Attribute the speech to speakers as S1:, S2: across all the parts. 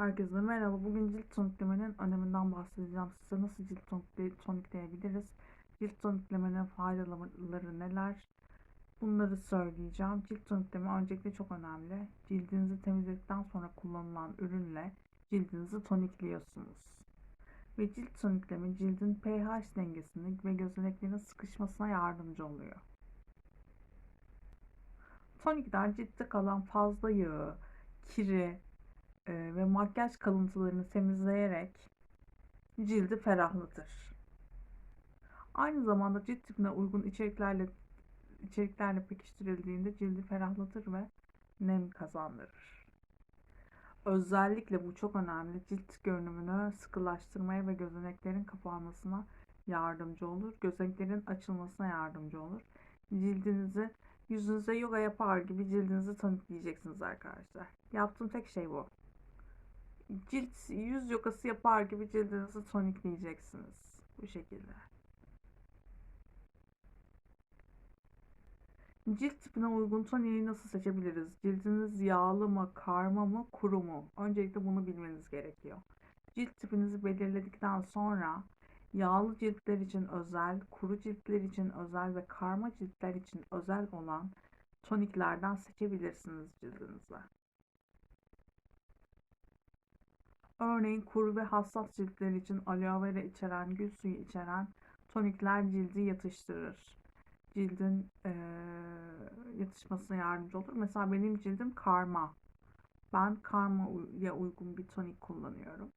S1: Herkese merhaba. Bugün cilt toniklemenin öneminden bahsedeceğim size. Nasıl cilt tonikle- tonikleyebiliriz? Cilt toniklemenin faydaları neler? Bunları söyleyeceğim. Cilt tonikleme öncelikle çok önemli. Cildinizi temizledikten sonra kullanılan ürünle cildinizi tonikliyorsunuz. Ve cilt tonikleme cildin pH dengesini ve gözeneklerin sıkışmasına yardımcı oluyor. Tonikler ciltte kalan fazla yağı, kiri, ve makyaj kalıntılarını temizleyerek cildi ferahlatır. Aynı zamanda cilt tipine uygun içeriklerle içeriklerle pekiştirildiğinde cildi ferahlatır ve nem kazandırır. Özellikle bu çok önemli. Cilt görünümünü sıkılaştırmaya ve gözeneklerin kapanmasına yardımcı olur. Gözeneklerin açılmasına yardımcı olur. Cildinizi yüzünüze yoga yapar gibi cildinizi tonikleyeceksiniz arkadaşlar. Yaptığım tek şey bu cilt yüz yokası yapar gibi cildinizi tonikleyeceksiniz. Bu şekilde. Cilt tipine uygun toniği nasıl seçebiliriz? Cildiniz yağlı mı, karma mı, kuru mu? Öncelikle bunu bilmeniz gerekiyor. Cilt tipinizi belirledikten sonra yağlı ciltler için özel, kuru ciltler için özel ve karma ciltler için özel olan toniklerden seçebilirsiniz cildinize. Örneğin kuru ve hassas ciltler için aloe vera içeren, gül suyu içeren tonikler cildi yatıştırır. Cildin e, yatışmasına yardımcı olur. Mesela benim cildim karma. Ben karmaya uygun bir tonik kullanıyorum.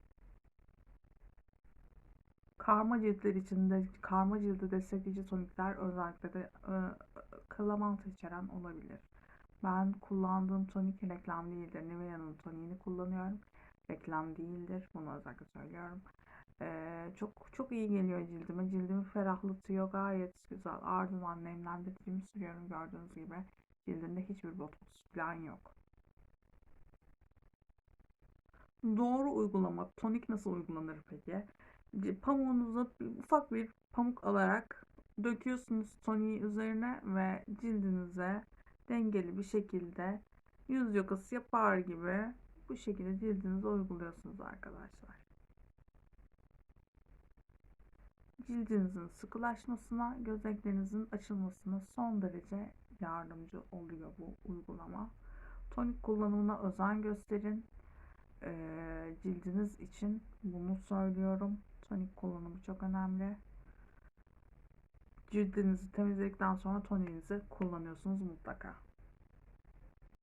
S1: Karma ciltler için de karma cildi destekleyici tonikler özellikle de e, kalamanta içeren olabilir. Ben kullandığım tonik reklam değildir. Nivea'nın toniğini kullanıyorum reklam değildir. Bunu özellikle söylüyorum. Ee, çok çok iyi geliyor cildime. Cildimi ferahlatıyor. Gayet güzel. Ardından nemlendiricimi sürüyorum gördüğünüz gibi. Cildimde hiçbir botoks falan yok. Doğru uygulama. Tonik nasıl uygulanır peki? Pamuğunuzu ufak bir pamuk alarak döküyorsunuz toniği üzerine ve cildinize dengeli bir şekilde yüz yokası yapar gibi bu şekilde cildinize uyguluyorsunuz arkadaşlar. Cildinizin sıkılaşmasına, gözeneklerinizin açılmasına son derece yardımcı oluyor bu uygulama. Tonik kullanımına özen gösterin. Ee, cildiniz için bunu söylüyorum. Tonik kullanımı çok önemli. Cildinizi temizledikten sonra toniğinizi kullanıyorsunuz mutlaka.